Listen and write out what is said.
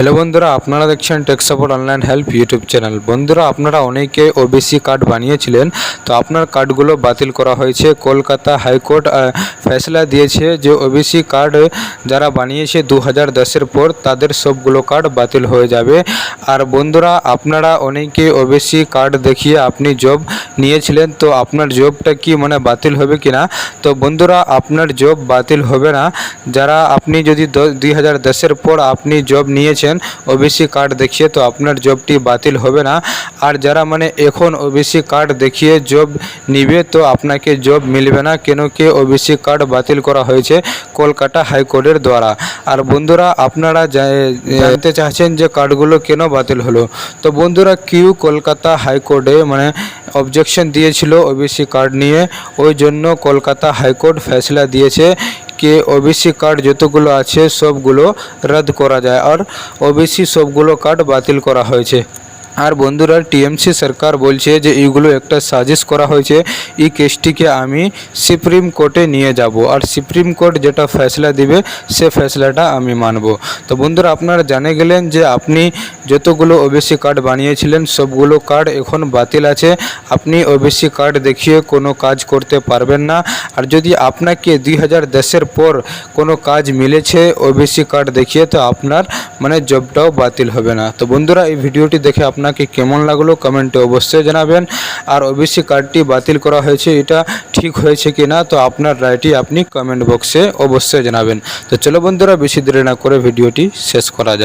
Hello বন্ধুরা, আপনারা দেখছেন tech support online help YouTube channel বন্ধুরা, আপনারা অনেকে ওবিসি কার্ড বানিয়েছিলেন, তো আপনার কার্ডগুলো বাতিল করা হয়েছে। কলকাতা হাইকোর্ট ফেসলা দিয়েছে যে ওবিসি কার্ড যারা বানিয়েছে দু হাজার দশের পর, তাদের সবগুলো কার্ড বাতিল হয়ে যাবে। আর বন্ধুরা, আপনারা অনেকে ওবিসি কার্ড দেখিয়ে আপনি জব নিয়েছিলেন, তো আপনার জবটা কি মানে বাতিল হবে কি না তো বন্ধুরা, আপনার জব বাতিল হবে না। যারা আপনি যদি দুই হাজার দশের পর আপনি জব নিয়েছেন ওবিসি কার্ড দেখিয়ে তো আপনার জবটি বাতিল হবে না। আর যারা মানে এখন ওবিসি কার্ড দেখিয়ে জব নিবে তো আপনাকে জব মিলবে না, কেন কি ওবিসি কার্ড বাতিল করা হয়েছে কলকাতা হাইকোর্টের দ্বারা। আর বন্ধুরা, আপনারা জানতে চাচ্ছেন যে কার্ডগুলো কেন বাতিল হলো? তো বন্ধুরা, কিউ কলকাতা হাইকোর্টে মানে অবজেকশন দিয়েছিল ওবিসি কার্ড নিয়ে, ওই জন্য কলকাতা হাইকোর্ট ফেসলা দিয়েছে। कि ওবিসি কার্ড যতগুলো আছে, সবগুলো রদ করা যায়। আর ওবিসি সবগুলো কার্ড বাতিল করা হয়েছে। আর বন্ধুরা, টিএমসি সরকার বলছে যে এইগুলো একটা সাজেস্ট করা হয়েছে, এই কেসটিকে আমি সুপ্রিম কোর্টে নিয়ে যাব। আর সুপ্রিম কোর্ট যেটা ফেসলা দিবে, সে ফেসলাটা আমি মানব। তো বন্ধুরা, আপনারা জানে গেলেন যে আপনি যতগুলো ওবিসি কার্ড বানিয়েছিলেন, সবগুলো কার্ড এখন বাতিল আছে। আপনি ওবিসি কার্ড দেখিয়ে কোনো কাজ করতে পারবেন না। আর যদি আপনাকে দুই হাজার দশের পর কোনো কাজ মিলেছে ওবিসি কার্ড দেখিয়ে, তো আপনার মানে জবটাও বাতিল হবে না। তো বন্ধুরা, এই ভিডিওটি দেখে আপনাকে কেমন লাগল কমেন্টে অবশ্যই জানাবেন। আর ওবিসি কার্ডটি বাতিল করা হয়েছে, এটা ঠিক হয়েছে কি না তো আপনার রায়টি আপনি কমেন্ট বক্সে অবশ্যই জানাবেন। তো চলো বন্ধুরা, বেশি দেরি না করে ভিডিওটি শেষ করা যায়